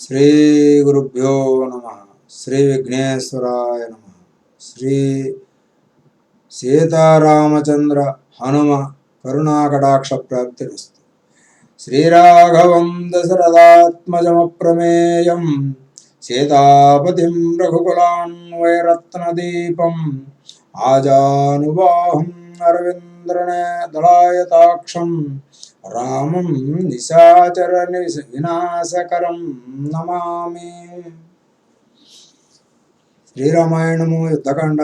श्रीगुरुभ्यो नमः। श्रीविघ्नेश्वराय नमः। श्री सीतारामचन्द्र हनुम करुणाकटाक्षप्राप्तिरस्तु। श्रीराघवं दशरथात्मजमप्रमेयं सीतापतिं रघुकुलान्वैरत्नदीपम् आजानुवाहम् अरविन्द्रणे दलायताक्षम्। రామం నిశాచర వినాశకరం నమామి. శ్రీరామాయణము యుద్ధకాండ.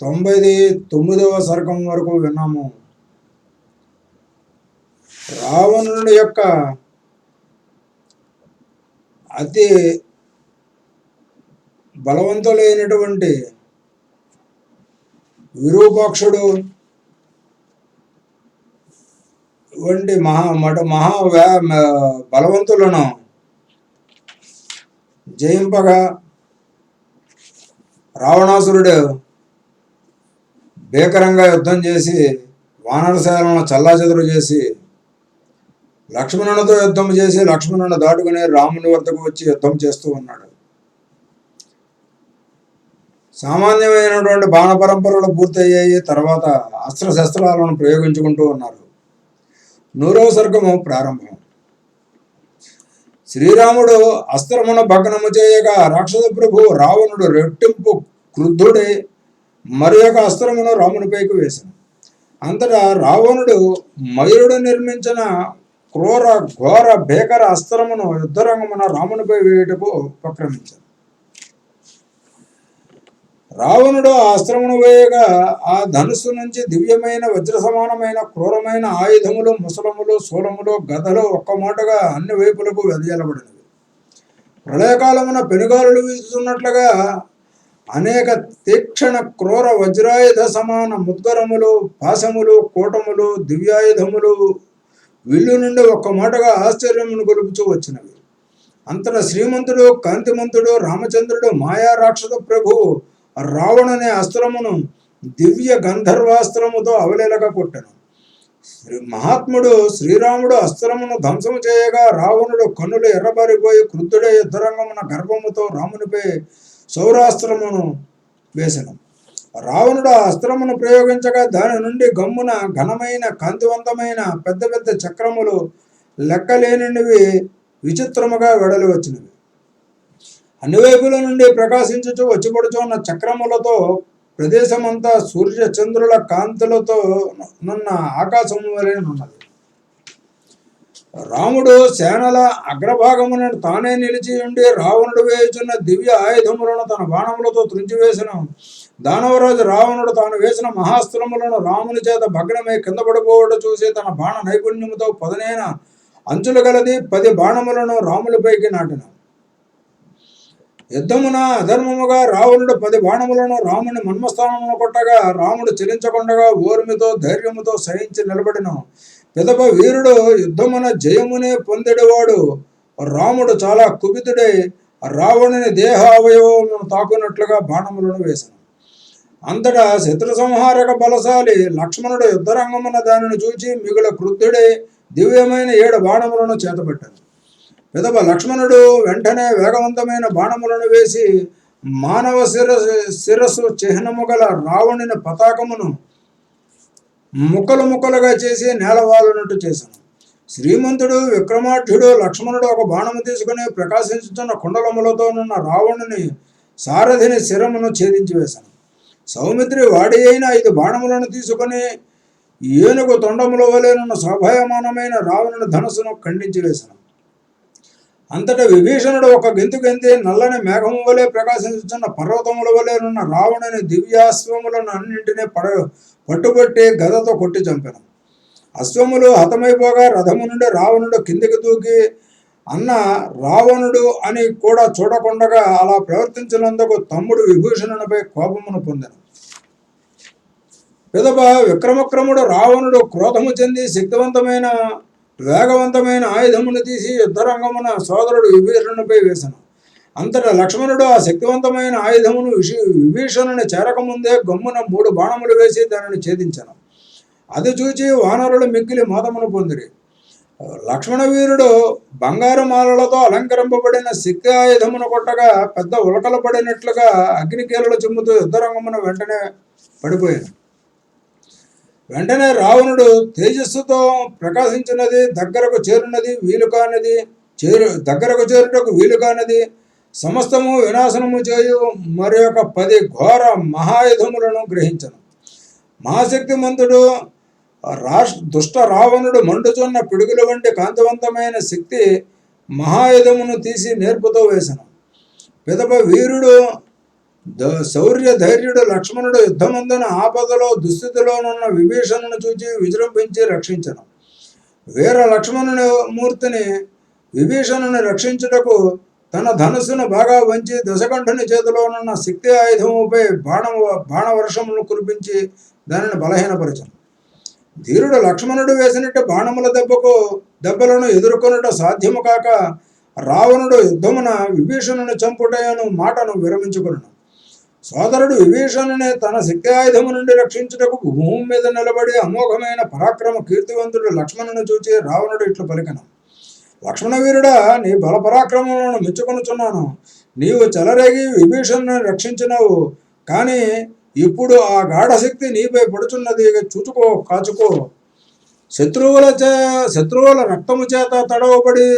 తొంభై తొమ్మిదవ సర్గం వరకు విన్నాము. రావణుడి యొక్క అతి బలవంతులైనటువంటి విరూపాక్షుడు వంటి మహా మఠ మహా వ్యా- బలవంతులను జయింపగా రావణాసురుడు భీకరంగా యుద్ధం చేసి వానరశాలను చల్లాచెదురు చేసి లక్ష్మణునితో యుద్ధం చేసి లక్ష్మణుని దాటుకుని రాముని వద్దకు వచ్చి యుద్ధం చేస్తూ ఉన్నాడు. సామాన్యమైనటువంటి బాణ పరంపరలు పూర్తయ్యాయి తర్వాత అస్త్రశస్త్రాలను ప్రయోగించుకుంటూ ఉన్నారు. నూరవ సర్గము ప్రారంభం. శ్రీరాముడు అస్త్రమున భగ్నము చేయగా రాక్షస ప్రభు రావణుడు రెట్టింపు క్రుద్ధుడై మరి యొక్క అస్త్రమును రామునిపైకి వేశాను అంతటా రావణుడు మయూరుడు నిర్మించిన క్రూర ఘోర భీకర అస్త్రమును యుద్ధరంగమున రామునిపై వేయుటకు ఉపక్రమించాడు. రావణుడు ఆ అస్త్రమును వేయగా ఆ ధనుస్సు నుంచి దివ్యమైన వజ్ర సమానమైన క్రూరమైన ఆయుధములు ముసలములు సూరములు గదలు ఒక్క మాటగా అన్ని వైపులకు వెదజల్లబడినవి. ప్రళయకాలమున పెనుగాలులు వీస్తున్నట్లుగా అనేక తీక్షణ క్రూర వజ్రాయుధ సమాన ముద్గరములు పాశములు కూటములు దివ్యాయుధములు విల్లు నుండి ఒక్క మాటగా ఆశ్చర్యమును గొలుపుచూ వచ్చినవి. అంతట శ్రీమంతుడు కాంతిమంతుడు రామచంద్రుడు మాయా రాక్షస ప్రభు రావణుని అస్త్రమును దివ్య గంధర్వాస్త్రముతో అవలేలక కొట్టను. శ్రీ మహాత్ముడు శ్రీరాముడు అస్త్రమును ధ్వంసము చేయగా రావణుడు కన్నులు ఎర్రబారిపోయి క్రుద్ధుడే యుద్ధరంగమున గర్భముతో రామునిపై సౌరాస్త్రమును వేసను. రావణుడు ఆ అస్త్రమును ప్రయోగించగా దాని నుండి గమ్మున ఘనమైన కాంతివంతమైన పెద్ద పెద్ద చక్రములు లెక్కలేనివి విచిత్రముగా వెడలి వచ్చినవి. అన్ని వైపుల నుండి ప్రకాశించుచు వచ్చిపడుచున్న చక్రములతో ప్రదేశమంతా సూర్య చంద్రుల కాంతులతో నున్న ఆకాశము వలె రాముడు సేనల అగ్రభాగమున తానే నిలిచి ఉండి రావణుడు వేయుచున్న దివ్య ఆయుధములను తన బాణములతో త్రుంచివేసిన దానవరాజు రావణుడు తాను వేసిన మహాస్త్రములను రాముని చేత భగ్నమై కింద పడిపోవడం చూసి తన బాణ నైపుణ్యముతో పదనైన అంచులు గలది పది బాణములను రాములపైకి నాటిన. యుద్ధమున అధర్మముగా రావణుడు పది బాణములను రాముని మన్మస్థానంలో కొట్టగా రాముడు చెలించకుండగా ఓర్మితో ధైర్యముతో సహించి నిలబడిన. పిదప వీరుడు యుద్ధమున జయమునే పొందెడవాడు. రాముడు చాలా కుపితుడై రావణుని దేహ అవయవమును తాకున్నట్లుగా బాణములను వేశాను అంతటా శత్రు సంహారక బలశాలి లక్ష్మణుడు యుద్ధరంగమున దానిని చూచి మిగుల క్రుద్ధుడై దివ్యమైన ఏడు బాణములను చేతబట్టాను. విధవ లక్ష్మణుడు వెంటనే వేగవంతమైన బాణములను వేసి మానవ శిరస్సు శిరస్సు చిహ్నము గల రావణుని పతాకమును ముక్కలు ముక్కలుగా చేసి నేలవాలనట్టు చేశాను. శ్రీమంతుడు విక్రమాఢ్యుడు లక్ష్మణుడు ఒక బాణము తీసుకుని ప్రకాశించుతున్న కుండలములతోనున్న రావణుని సారథిని శిరమును ఛేదించి వేశాను. సౌమిత్రి వాడి అయిన ఐదు బాణములను తీసుకుని ఏనుగు తొండముల వలెనున్న శోభాయమానమైన రావణుని ధనస్సును ఖండించి వేశాను. అంతటా విభీషణుడు ఒక గెంతు గెంతి నల్లని మేఘము వలె ప్రకాశించుతున్న పర్వతముల వలెనున్న రావణుని దివ్యాశ్వములను అన్నింటినీ పడ పట్టుబట్టి గదతో కొట్టి చంపాను. అశ్వములు హతమైపోగా రథము నుండి రావణుడు కిందికి దూకి అన్న రావణుడు అని కూడా చూడకుండగా అలా ప్రవర్తించినందుకు తమ్ముడు విభూషణునిపై కోపమును పొందాను. విధవ విక్రమక్రముడు రావణుడు క్రోధము చెంది శక్తివంతమైన వేగవంతమైన ఆయుధమును తీసి యుద్ధరంగమున సోదరుడు విభీషణునిపై వేసాను. అంతట లక్ష్మణుడు ఆ శక్తివంతమైన ఆయుధమును విషి విభీషణుని చేరకముందే గమ్మున మూడు బాణములు వేసి దానిని ఛేదించాను. అది చూచి వానరులు మిక్కిలి మోదమును పొందిరి. లక్ష్మణ వీరుడు బంగారు మాలలతో అలంకరింపబడిన శక్తి ఆయుధమును కొట్టగా పెద్ద ఉలకలు పడినట్లుగా అగ్నికీలలు చిమ్ముతూ యుద్ధరంగమున వెంటనే పడిపోయాను వెంటనే రావణుడు తేజస్సుతో ప్రకాశించినది దగ్గరకు చేరున్నది వీలు కానిది చేరు దగ్గరకు చేరుటకు వీలు కానిది సమస్తము వినాశనము చేయు మరి ఒక పది ఘోర మహాయుధములను గ్రహించను. మహాశక్తిమంతుడు రాష్ దుష్ట రావణుడు మండుచున్న పిడుగుల వంటి కాంతివంతమైన శక్తి మహాయుధమును తీసి నేర్పుతో వేశను పిదప వీరుడు ద శౌర్య ధైర్యుడు లక్ష్మణుడు యుద్ధమందున ఆపదలో దుస్థితిలోనున్న విభీషణను చూచి విజృంభించి రక్షించను. వీర లక్ష్మణుని మూర్తిని విభీషణుని రక్షించుటకు తన ధనుసును బాగా వంచి దశకంఠుని చేతిలోనున్న శక్తి ఆయుధముపై బాణ బాణవర్షమును కురిపించి దానిని బలహీనపరచను. ధీరుడు లక్ష్మణుడు వేసినట్టు బాణముల దెబ్బకు దెబ్బలను ఎదుర్కొనుట సాధ్యము కాక రావణుడు యుద్ధమున విభీషణుని చంపుటయను మాటను విరమించుకును సోదరుడు విభీషణుని తన శక్తి ఆయుధము నుండి రక్షించుటకు భూమి మీద నిలబడి అమోఘమైన పరాక్రమ కీర్తివంతుడు లక్ష్మణుని చూచి రావణుడు ఇట్లు పలికను. లక్ష్మణ వీరుడా నీ బలపరాక్రమములను మెచ్చుకొనుచున్నాను. నీవు చెలరేగి విభీషణుని రక్షించినావు. కానీ ఇప్పుడు ఆ గాఢశక్తి నీపై పడుచున్నది. చూచుకో కాచుకో. శత్రువుల చే శత్రువుల రక్తము చేత తడవబడి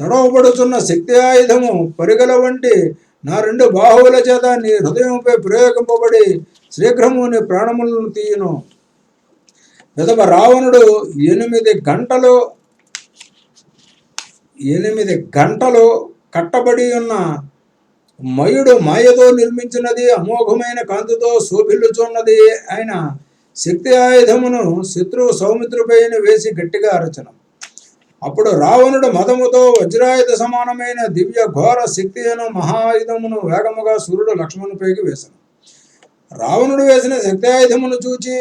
తడవబడుచున్న శక్తి ఆయుధము పరిగల వంటి నా రెండు బాహువుల చేత నీ హృదయంపై ప్రయోగింపబడి శీఘ్రము నీ ప్రాణములను తీయను. విధవ రావణుడు ఎనిమిది గంటలు ఎనిమిది గంటలు కట్టబడి ఉన్న మయుడు మాయతో నిర్మించినది అమోఘమైన కాంతితో శోభిల్లుచున్నది. ఆయన శక్తి ఆయుధమును శత్రువు సౌమిత్రుపైన వేసి గట్టిగా అరచనం. అప్పుడు రావణుడు మదముతో వజ్రాయుధ సమానమైన దివ్య ఘోర శక్తి అను మహాయుధమును వేగముగా సూర్యుడు లక్ష్మణుపైకి వేశాను రావణుడు వేసిన శక్తి ఆయుధమును చూచి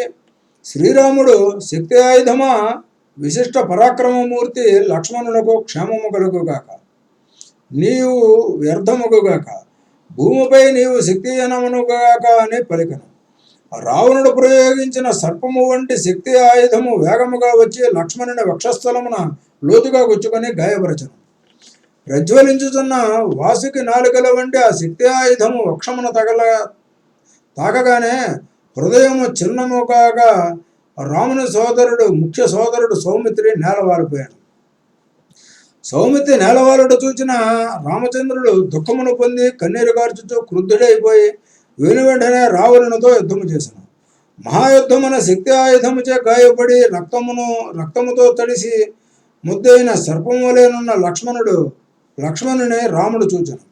శ్రీరాముడు శక్తి ఆయుధమా విశిష్ట పరాక్రమమూర్తి లక్ష్మణులకు క్షేమము కలుగుగాక. నీవు వ్యర్థముగుగాక. భూమిపై నీవు శక్తిహీనమునుగాక అని పలికను. రావణుడు ప్రయోగించిన సర్పము వంటి శక్తి ఆయుధము వేగముగా వచ్చి లక్ష్మణుని వక్షస్థలమున లోతుగా గుచ్చుకొని గాయపరచను. ప్రజ్వలించుచున్న వాసుకి నాలుకల వంటి ఆ శక్తి ఆయుధము వక్షమున తగల తాకగానే హృదయము చిన్నము కాగా రాముని సోదరుడు ముఖ్య సోదరుడు సౌమిత్రి నేలవారిపోయాడు. సౌమిత్రి నేలవారుడు చూచిన రామచంద్రుడు దుఃఖమును పొంది కన్నీరు కార్చుతూ క్రుద్ధుడైపోయి వెను వెంటనే రావణునితో యుద్ధము చేశాను మహాయుద్ధమున శక్తి ఆయుధముచే గాయపడి రక్తమును రక్తముతో తడిసి ముద్దైన సర్పములేనున్న లక్ష్మణుడు లక్ష్మణుని రాముడు చూచను.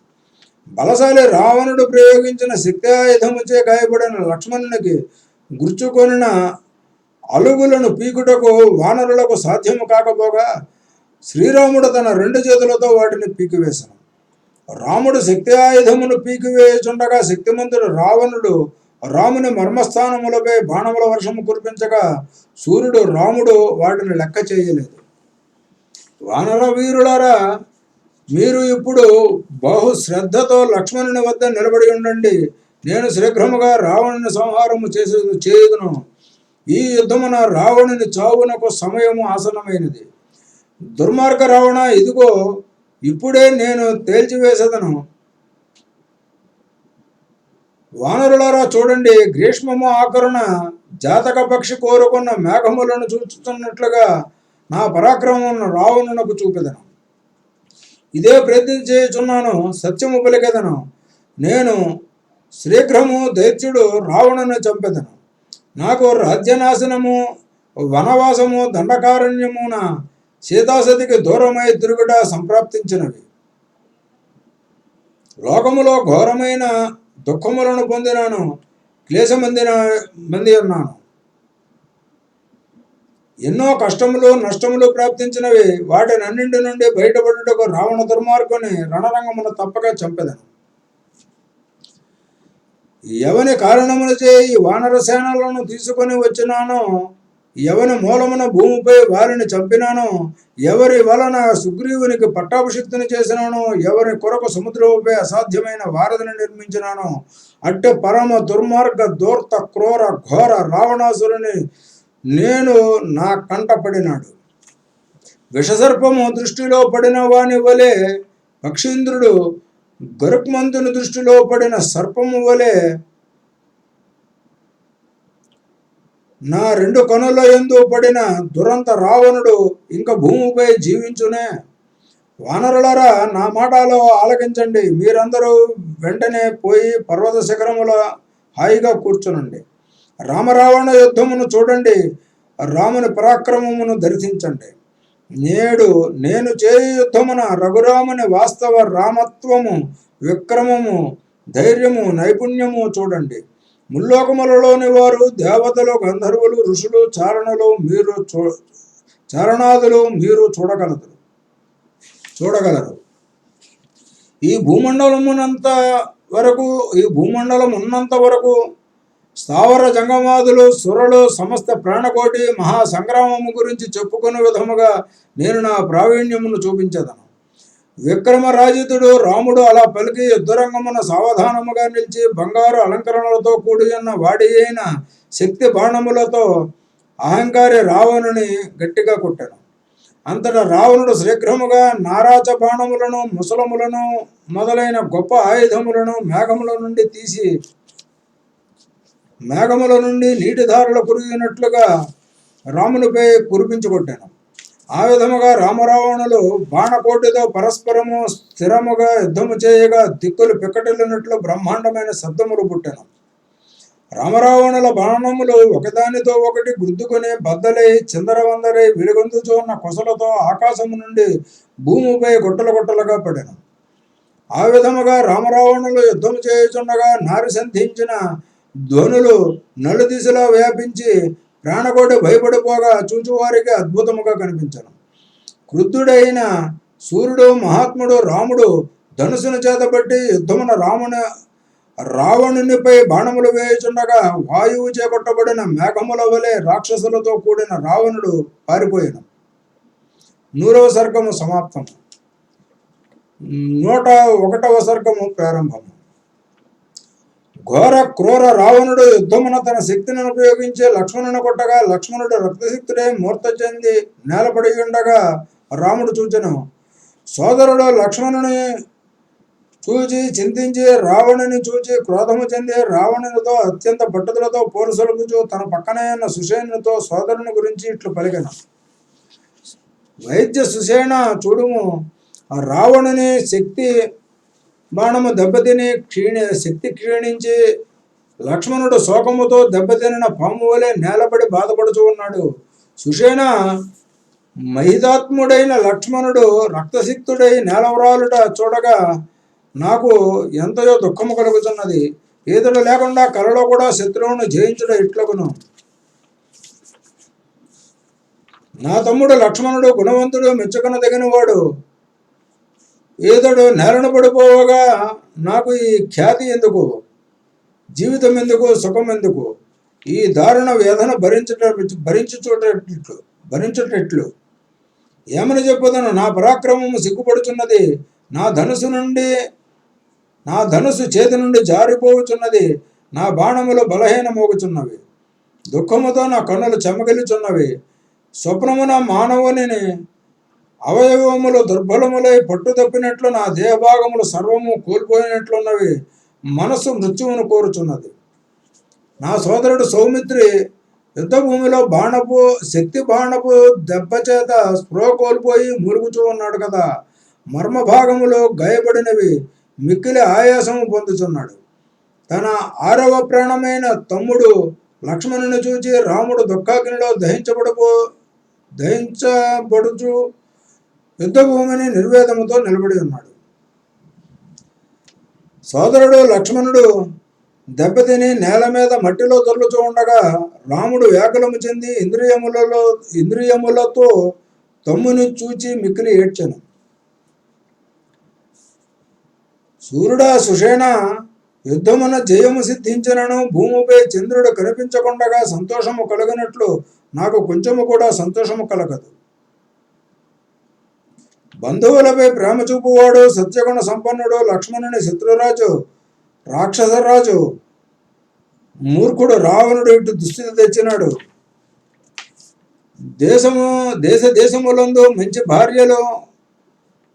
బలశాలి రావణుడు ప్రయోగించిన శక్తి ఆయుధముచే గాయపడిన లక్ష్మణునికి గుర్చుకొనిన అలుగులను పీకుటకు వానరులకు సాధ్యము కాకపోగా శ్రీరాముడు తన రెండు చేతులతో వాటిని పీకివేశాను రాముడు శక్తి ఆయుధమును పీకివేయుచుండగా శక్తిమంతుడు రావణుడు రాముని మర్మస్థానములపై బాణముల వర్షము కురిపించగా సూర్యుడు రాముడు వాటిని లెక్క చేయలేదు వానర వీరులారా మీరు ఇప్పుడు బహు శ్రద్ధతో లక్ష్మణుని వద్ద నిలబడి ఉండండి. నేను శీఘ్రముగా రావణుని సంహారము చేసే చేయుదును. ఈ యుద్ధమున రావణుని చావునకు సమయము ఆసనమైనది దుర్మార్గ రావణ ఇదిగో ఇప్పుడే నేను తేల్చివేసేదను. వానరులారా చూడండి గ్రీష్మము ఆకరణ జాతక పక్షి కోరుకున్న మేఘములను చూచుతున్నట్లుగా నా పరాక్రమమును రావణునకు చూపెదను. ఇదే ప్రయత్నం చేయుచున్నాను సత్యము పలికెదను నేను శ్రీఘ్రము దైత్యుడు రావణుని చంపెదను. నాకు రాజ్యనాశనము వనవాసము దండకారణ్యమున సీతాసతికి దూరమై తిరుగుట సంప్రాప్తించినవి. లోకములో ఘోరమైన దుఃఖములను పొందినాను క్లేశమందిన మంది ఉన్నాను ఎన్నో కష్టములు నష్టములు ప్రాప్తించినవి వాటినన్నింటి నుండి బయటపడుటకు రావణ దుర్మార్గుని రణరంగమును తప్పక చంపెదను. ఎవని కారణములచే ఈ వానర సేనలను తీసుకొని వచ్చినానో ఎవని మూలమున భూమిపై వారిని చంపినానో ఎవరి వలన సుగ్రీవునికి పట్టాభిషిక్తిని చేసినానో ఎవరి కొరకు సముద్రముపై అసాధ్యమైన వారధిని నిర్మించినానో అట్టే పరమ దుర్మార్గ దూర్త క్రూర ఘోర రావణాసురుని నేను నా కంట పడినాడు. విషసర్పము దృష్టిలో పడిన వాని వలె పక్షీంద్రుడు గరుక్మంతుని దృష్టిలో పడిన సర్పము వలె నా రెండు కనుల ఎందు పడిన దురంత రావణుడు ఇంక భూమిపై జీవించునే. వానరులరా నా మాటలో ఆలకించండి. మీరందరూ వెంటనే పోయి పర్వత శిఖరముల హాయిగా కూర్చునండి. రామరావణ యుద్ధమును చూడండి. రాముని పరాక్రమమును దర్శించండి. నేడు నేను చేయు యుద్ధమున రఘురాముని వాస్తవ రామత్వము విక్రమము ధైర్యము నైపుణ్యము చూడండి. ముల్లోకములలోని వారు దేవతలు గంధర్వులు ఋషులు చారణలు మీరు చూ చరణాదులు మీరు చూడగలరు. చూడగలరు. ఈ భూమండలమునంత వరకు ఈ భూమండలం ఉన్నంత వరకు స్థావర జంగమాదులు సురలు సమస్త ప్రాణకోటి మహా సంగ్రామము గురించి చెప్పుకునే విధముగా నేను నా ప్రావీణ్యమును చూపించదను. విక్రమరాజితుడు రాముడు అలా పలికి యుద్ధరంగమున సావధానముగా నిలిచి బంగారు అలంకరణలతో కూడి ఉన్న వాడి అయిన శక్తి బాణములతో అహంకారి రావణుని గట్టిగా కొట్టాను. అంతటా రావణుడు శీఘ్రముగా నారాచ బాణములను ముసలములను మొదలైన గొప్ప ఆయుధములను మేఘముల నుండి తీసి మేఘముల నుండి నీటిధారలు కురిగినట్లుగా రామునిపై కురిపించుకొట్టాను. ఆ విధముగా రామరావణులు బాణకోటితో పరస్పరము స్థిరముగా యుద్ధము చేయగా దిక్కులు పిక్కటిల్లినట్లు బ్రహ్మాండమైన శబ్దములు పుట్టెను. రామరావణుల బాణములు ఒకదానితో ఒకటి గుద్దుకొని బద్దలై చిందరవందరై విలుగొందుచు ఉన్న కొసలతో ఆకాశము నుండి భూమిపై గుట్టలు గుట్టలుగా పడెను. ఆ విధముగా రామరావణులు యుద్ధం చేయుచుండగా నారి సంధించిన ధ్వనులు నలుదిశలా వ్యాపించి ప్రాణకోటి భయపడిపోగా చూచువారికి అద్భుతముగా కనిపించను. క్రుద్ధుడైన సూర్యుడు మహాత్ముడు రాముడు ధనుసును చేతబట్టి యుద్ధమున రాముని రావణునిపై బాణములు వేయుచుండగా వాయువు చేపట్టబడిన మేఘముల వలె రాక్షసులతో కూడిన రావణుడు పారిపోయాను. నూరవ సర్గము సమాప్తం నూట ఒకటవ సర్గము ప్రారంభము. ఘోర క్రూర రావణుడు యుద్ధమున తన శక్తిని ఉపయోగించి లక్ష్మణుని కొట్టగా లక్ష్మణుడు రక్తశక్తుడే మూర్త చెంది నేలపడి ఉండగా రాముడు చూచెను. సోదరుడు లక్ష్మణుని చూచి చింతించి రావణుని చూచి క్రోధము చెంది రావణునితో అత్యంత పట్టుదలతో పోరుసలుగుచు తన పక్కనే ఉన్న సుషేణునితో సోదరుని గురించి ఇట్లు పలికను. వైద్య సుషేణ చూడుము. రావణుని శక్తి బాణము దెబ్బతిని క్షీణి శక్తి క్షీణించి లక్ష్మణుడు శోకముతో దెబ్బతినిన పాము వలె నేలపడి బాధపడుచు ఉన్నాడు. సుషేణ మహితాత్ముడైన లక్ష్మణుడు రక్తసిక్తుడై నేలవరాలుట చూడగా నాకు ఎంతయో దుఃఖము కలుగుతున్నది. ఈతడు లేకుండా కలలో కూడా శత్రువును జయించుట ఇట్లకును నా తమ్ముడు లక్ష్మణుడు గుణవంతుడు మెచ్చుకొనదగినవాడు. ఏదడు నేలన పడిపోవగా నాకు ఈ ఖ్యాతి ఎందుకు? జీవితం ఎందుకు? సుఖం ఎందుకు? ఈ దారుణ వేదన భరించట భరించుచోటట్లు భరించుటట్లు. ఏమని చెప్పదను? నా పరాక్రమము సిగ్గుపడుచున్నది. నా ధనుసు నుండి నా ధనుసు చేతి నుండి జారిపోవుచున్నది. నా బాణములు బలహీనమోగుచున్నవి. దుఃఖముతో నా కన్నులు చెమగిలుచున్నవి. స్వప్నమున మానవుని అవయవములు దుర్బలములై పట్టు తప్పినట్లు నా దేహభాగములు సర్వము కోల్పోయినట్లున్నవి మనస్సు మృత్యువును కోరుచున్నది. నా సోదరుడు సౌమిత్రి యుద్ధభూమిలో బాణపు శక్తి బాణపు దెబ్బ చేత స్పృహ కోల్పోయి మురుగుచూ ఉన్నాడు కదా. మర్మభాగములో గాయపడినవి మిక్కిలి ఆయాసము పొందుచున్నాడు. తన ఆరవ ప్రాణమైన తమ్ముడు లక్ష్మణుని చూచి రాముడు దుఃఖాగ్నిలో దహించబడబో దహించబడుచు యుద్ధభూమిని నిర్వేదముతో నిలబడి ఉన్నాడు. సోదరుడు లక్ష్మణుడు దెబ్బతిని నేల మీద మట్టిలో దొర్లుతూ ఉండగా రాముడు వ్యాకులము చెంది ఇంద్రియములలో ఇంద్రియములతో తమ్ముని చూచి మిక్కిలి ఏడ్చెను. సూర్యుడా సుషేణ యుద్ధమున జయము సిద్ధించినను భూమిపై చంద్రుడు కనిపించకుండగా సంతోషము కలగనట్లు నాకు కొంచెము కూడా సంతోషము కలగదు. బంధువులపై ప్రేమ చూపువాడు సత్యగుణ సంపన్నుడు లక్ష్మణుని శత్రురాజు రాక్షసరాజు మూర్ఖుడు రావణుడు ఇటు దుస్థితి తెచ్చినాడు. దేశము దేశ దేశములందు మంచి భార్యలు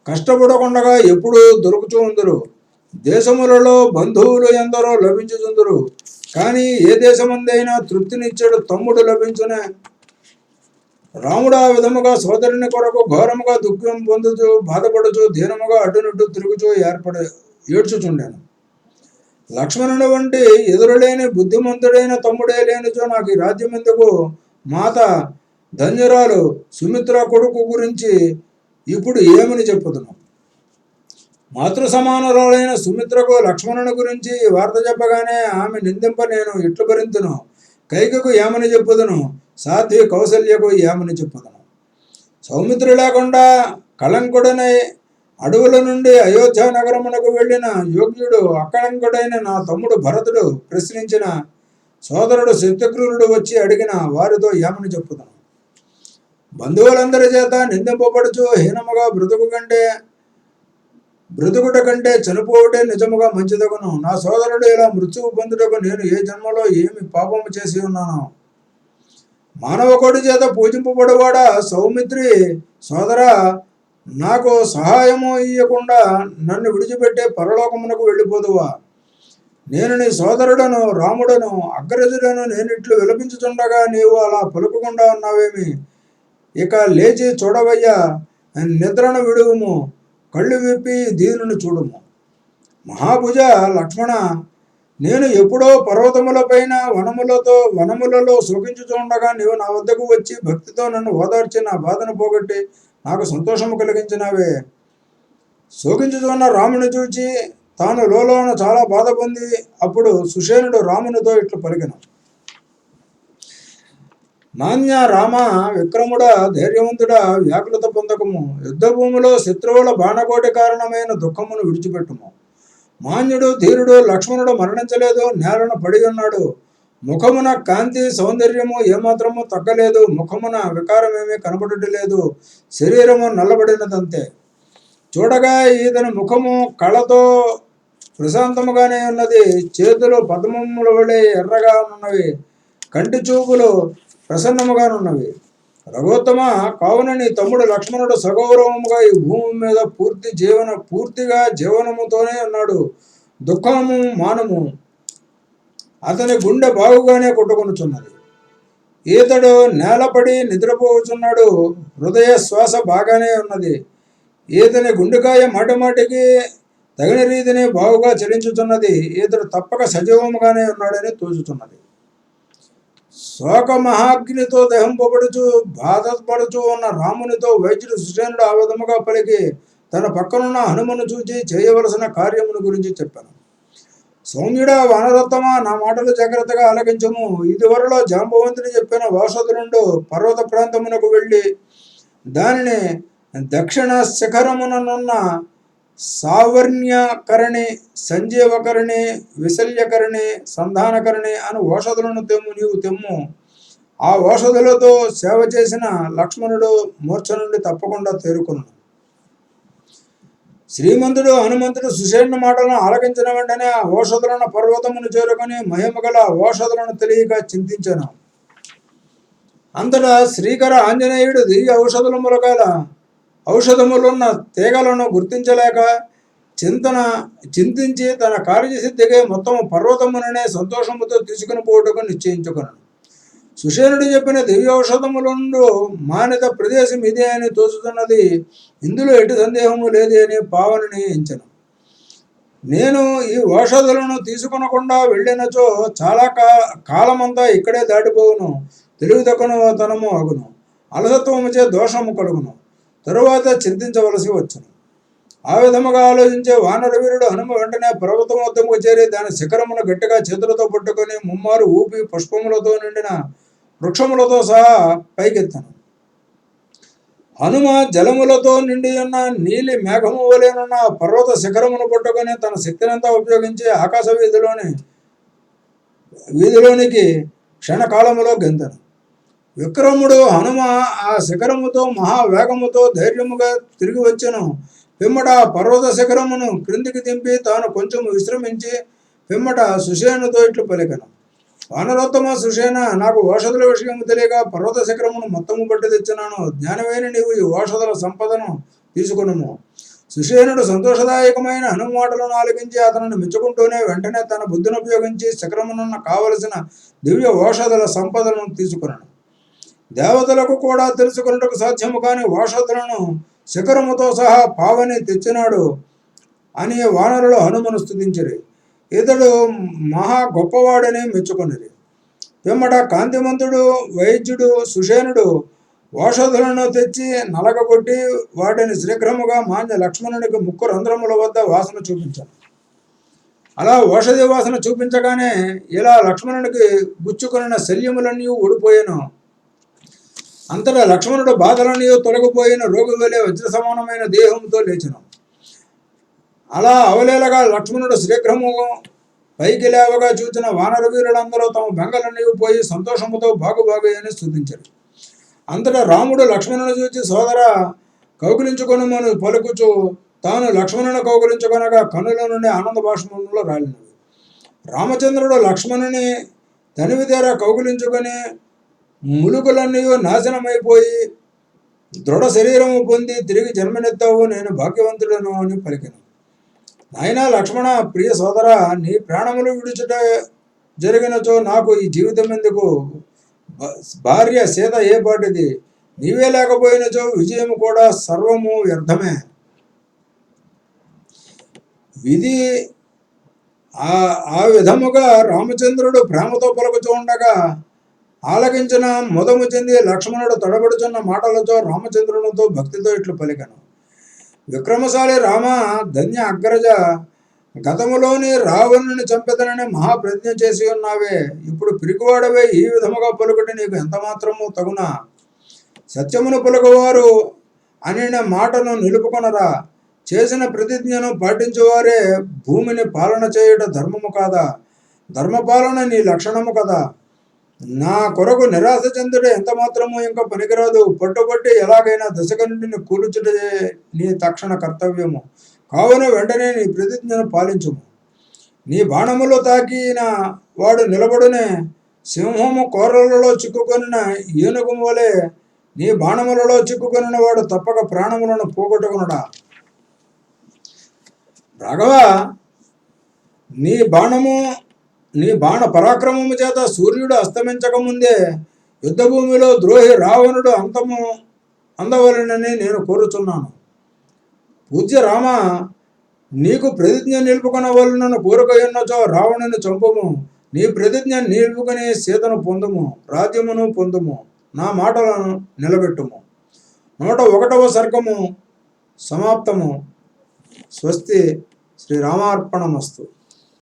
కష్టపడకుండా ఎప్పుడూ దొరుకుతూ ఉందరు. దేశములలో బంధువులు ఎందరో లభించుచుందరు. కానీ ఏ దేశమందైనా తృప్తినిచ్చాడు తమ్ముడు లభించునే రాముడు ఆ విధముగా సోదరుని కొరకు ఘోరముగా దుఃఖం పొందుచు బాధపడుచు దీనముగా అటునిటు తిరుగుచు ఏర్పడ ఏడ్చుచుండాను. లక్ష్మణుని వంటి ఎదురులేని బుద్ధిమంతుడైన తమ్ముడే లేనిచో నాకు ఈ రాజ్యం ఎందుకు మాత ధన్యురాలు సుమిత్ర కొడుకు గురించి ఇప్పుడు ఏమని చెప్పుదును? మాతృ సమానురాలైన సుమిత్రకు లక్ష్మణుని గురించి వార్త చెప్పగానే ఆమె నిందింప నేను ఇట్లు భరింతును. కైకకు ఏమని చెప్పుదును? సాధ్వి కౌసల్యకు ఏమని చెప్పుదను. సౌమిత్రి లేకుండా కళంకుడనై అడవుల నుండి అయోధ్య నగరమునకు వెళ్ళిన యోగ్యుడు అక్కడంకుడైన నా తమ్ముడు భరతుడు ప్రశ్నించిన సోదరుడు శత్రుఘ్నుడు వచ్చి అడిగిన వారితో ఏమని చెప్పుదాం బంధువులందరి చేత నిందింపబడుచు హీనముగా బ్రతుకు కంటే బ్రతుకుట కంటే చనిపోవటే నిజముగా మంచిదగును. నా సోదరుడు ఇలా మృత్యువు పొందుటకు నేను ఏ జన్మలో ఏమి పాపము చేసి ఉన్నాను మానవకోడి చేత పూజింపబడివాడా? సౌమిత్రి సోదర నాకు సహాయము ఇయ్యకుండా నన్ను విడిచిపెట్టే పరలోకమునకు వెళ్ళిపోదువా? నేను నీ సోదరుడను రాముడను అగ్రజుడను నేను ఇట్లు విలపించుచుండగా నీవు అలా పలుకకుండా ఉన్నావేమి? ఇక లేచి చూడవయ్యా నిద్రను విడువుము కళ్ళు విప్పి దీనుని చూడుము. మహాభుజ లక్ష్మణ నేను ఎప్పుడో పర్వతములపైన వనములతో వనములలో శోకించుచుండగా నీవు నా వద్దకు వచ్చి భక్తితో నన్ను ఓదార్చి నా బాధను పోగొట్టి నాకు సంతోషము కలిగించినావే. శోకించుతున్న రాముని చూచి తాను లోలోన చాలా బాధ పొంది అప్పుడు సుషేనుడు రామునితో ఇట్లు పలికిన నాణ్య రామ విక్రముడ ధైర్యవంతుడా వ్యాకులత పొందకము. యుద్ధభూమిలో శత్రువుల బాణకోటి కారణమైన దుఃఖమును విడిచిపెట్టుము. మాన్యుడు ధీరుడు లక్ష్మణుడు మరణించలేదు నేలను పడి ఉన్నాడు. ముఖమున కాంతి సౌందర్యము ఏమాత్రము తగ్గలేదు ముఖమున వికారమేమీ కనబడలేదు శరీరము నల్లబడినదంతే. చూడగా ఈతని ముఖము కళతో ప్రశాంతముగానే ఉన్నది చేతులు పద్మముల వలె ఎర్రగా ఉన్నవి కంటి చూపులు ప్రసన్నముగానున్నవి. రఘోత్తమ కావున నీ తమ్ముడు లక్ష్మణుడు సగౌరవముగా ఈ భూమి మీద పూర్తి జీవన పూర్తిగా జీవనముతోనే ఉన్నాడు. దుఃఖము మానము. అతని గుండె బాగుగానే కొట్టుకొనుచున్నది. ఈతడు నేలపడి నిద్రపోచున్నాడు. హృదయ శ్వాస బాగానే ఉన్నది. ఈతని గుండెకాయ మాటిమాటికి తగిన రీతిని బాగుగా చలించుతున్నది. ఈతడు తప్పక సజీవముగానే ఉన్నాడని తోచుతున్నది. శోక మహాగ్నితో దహింపబడుచు బాధపడుచు ఉన్న రామునితో వైద్యుడు సుసేనుడు ఆ విధముగా పలికి తన పక్కనున్న హనుమను చూచి చేయవలసిన కార్యమును గురించి చెప్పాను. సౌమ్యుడా వానరత్వమా నా మాటలు జాగ్రత్తగా ఆలకించము. ఇదివరలో జాంబవంతుని చెప్పిన వాసతులుండు పర్వత ప్రాంతమునకు వెళ్ళి దానిని దక్షిణ శిఖరముననున్న సావర్ణ్యకరణే సంజీవకరణే విశల్యకరణి సంధానకరణి అని ఓషధులను తెమ్ము నీవు తెమ్ము. ఆ ఓషధులతో సేవ చేసిన లక్ష్మణుడు మూర్ఛ నుండి తప్పకుండా తేరుకున్నాడు శ్రీమంతుడు హనుమంతుడు సుషేణ మాటలను ఆలకించిన వెంటనే ఆ ఓషధులను పర్వతమును చేరుకొని మహిమగల ఓషధులను తెలియక చింతించాను. అంతటా శ్రీకర ఆంజనేయుడు దివ్య ఔషధుల మూలకాల ఔషధములున్న తీగలను గుర్తించలేక చింతన చింతించి తన కార్యసిద్ధికి మొత్తం పర్వతముననే సంతోషముతో తీసుకుని పోవటకు నిశ్చయించుకున్నాను సుషేనుడు చెప్పిన దివ్య ఔషధములు మానిత ప్రదేశం ఇదే అని తోచుతున్నది. ఇందులో ఎటు సందేహము లేదు అని పావనని ఎంచను. నేను ఈ ఔషధులను తీసుకునకుండా వెళ్ళినచో చాలా కా కాలమంతా ఇక్కడే దాటిపోవును. తెలివి తనము అగును. అలసత్వముచే దోషము కలుగును. తరువాత చింతించవలసి వచ్చును ఆ విధముగా ఆలోచించే వానర వీరుడు హనుమ వెంటనే పర్వతం వద్దకు చేరి దాని శిఖరమును గట్టిగా చేతులతో పట్టుకొని ముమ్మారు ఊపి పుష్పములతో నిండిన వృక్షములతో సహా పైకెత్తాను. హనుమ జలములతో నిండి ఉన్న నీలి మేఘము వలెనున్న పర్వత శిఖరమును పట్టుకొని తన శక్తినంతా ఉపయోగించి ఆకాశ వీధిలోని వీధిలోనికి క్షణకాలములో గెంతను. విక్రముడు హనుమ ఆ శిఖరముతో మహావేగముతో ధైర్యముగా తిరిగి వచ్చెను. పిమ్మట పర్వత శిఖరమును క్రిందికి దింపి తాను కొంచెం విశ్రమించి పిమ్మట సుషేనుతో ఇట్లు పలికను. వానరోత్తమ సుషేన నాకు ఓషధుల విషయం తెలియక పర్వత శిఖరమును మొత్తము పట్టి తెచ్చినాను. జ్ఞానమైన నీవు ఈ ఓషధుల సంపదను తీసుకునుము. సుషేనుడు సంతోషదాయకమైన హనుమాటలను ఆలకించి అతనిని మెచ్చుకుంటూనే వెంటనే తన బుద్ధిని ఉపయోగించి శిఖరమునున్న కావలసిన దివ్య ఓషధుల సంపదలను తీసుకున్నాను దేవతలకు కూడా తెలుసుకున్నట్టుకు సాధ్యము కాని ఓషధులను శిఖరముతో సహా పావని తెచ్చినాడు అని వానరులు హనుమను స్తుతించిరి. ఇతడు మహా గొప్పవాడని మెచ్చుకొనిరి. పిమ్మట కాంతిమంతుడు వైద్యుడు సుషేనుడు ఓషధులను తెచ్చి నలగగొట్టి వాటిని శీఘ్రముగా మాన్య లక్ష్మణునికి ముక్కు రంధ్రముల వద్ద వాసన చూపించాను అలా ఓషధి వాసన చూపించగానే ఇలా లక్ష్మణునికి గుచ్చుకున్న శల్యములన్నీ ఊడిపోయాను. అంతటా లక్ష్మణుడు బాధలనియో తొలగిపోయిన రోగి వలె వజ్ర సమానమైన దేహంతో లేచను. అలా అవలేలగా లక్ష్మణుడు శీఘ్రము పైకి లేవగా చూచిన వానర వీరులందరూ తమ బెంగలన్నీ పోయి సంతోషముతో బాగుబాగు అని స్థుతించారు అంతటా రాముడు లక్ష్మణుని చూచి సోదర కౌగిలించుకొనుమని పలుకుచు. తాను లక్ష్మణుని కౌగిలించుకొనగా కనుల నుండి ఆనంద భాషణంలో రాలినవి. రామచంద్రుడు లక్ష్మణుని తనివి తీర ములుకులన్నీ నాశనమైపోయి దృఢ శరీరము పొంది తిరిగి జన్మనెత్తావు నేను భాగ్యవంతుడను అని పలికిన. నాయనా లక్ష్మణ ప్రియ సోదర నీ ప్రాణములు విడుచుట జరిగినచో నాకు ఈ జీవితం ఎందుకు? భార్య సీత ఏ పాటిది? నీవే లేకపోయినచో విజయం కూడా సర్వము వ్యర్థమే. విధి ఆ ఆ విధముగా రామచంద్రుడు ప్రేమతో పలుకుతూ ఉండగా ఆలకించిన మొదము చెంది లక్ష్మణుడు తడబడుచున్న మాటలతో రామచంద్రునితో భక్తితో ఇట్లు పలికను. విక్రమశాలి రామ ధన్య అగ్రజ గతములోని రావణుని చంపెదనని మహాప్రజ్ఞ చేసి ఉన్నావే. ఇప్పుడు పిరికివాడవే ఈ విధముగా పలుకుటి నీకు ఎంత మాత్రము తగునా? సత్యమును పలుకువారు అనిన మాటను నిలుపుకొనరా? చేసిన ప్రతిజ్ఞను పాటించేవారే భూమిని పాలన చేయుట ధర్మము కాదా? ధర్మపాలన నీ లక్షణము కదా? నా కొరకు నిరాశ చెందుడు ఎంత మాత్రము ఇంకా పనికిరాదు. పట్టుబట్టి ఎలాగైనా దశకంటిని కూల్చుటే నీ తక్షణ కర్తవ్యము. కావున వెంటనే నీ ప్రతిజ్ఞను పాలించుము. నీ బాణములో తాకిన వాడు నిలబడునే సింహము కోరలలో చిక్కుకొనిన ఏనుగు వలె నీ బాణములలో చిక్కుకొనిన వాడు తప్పక ప్రాణములను పోగొట్టుకునుడా? రాఘవ నీ బాణము నీ బాణ పరాక్రమము చేత సూర్యుడు అస్తమించక ముందే యుద్ధభూమిలో ద్రోహి రావణుడు అంతము అందవలనని నేను కోరుచున్నాను. పూజ్య రామ నీకు ప్రతిజ్ఞ నిలుపుకొనవలనను కోరుకయున్నచో రావణుని చంపము. నీ ప్రతిజ్ఞ నిలుపుకుని సీతను పొందుము రాజ్యమును పొందుము నా మాటలను నిలబెట్టుము. నూట ఒకటవ సర్గము సమాప్తము. స్వస్తి. శ్రీరామార్పణమస్తు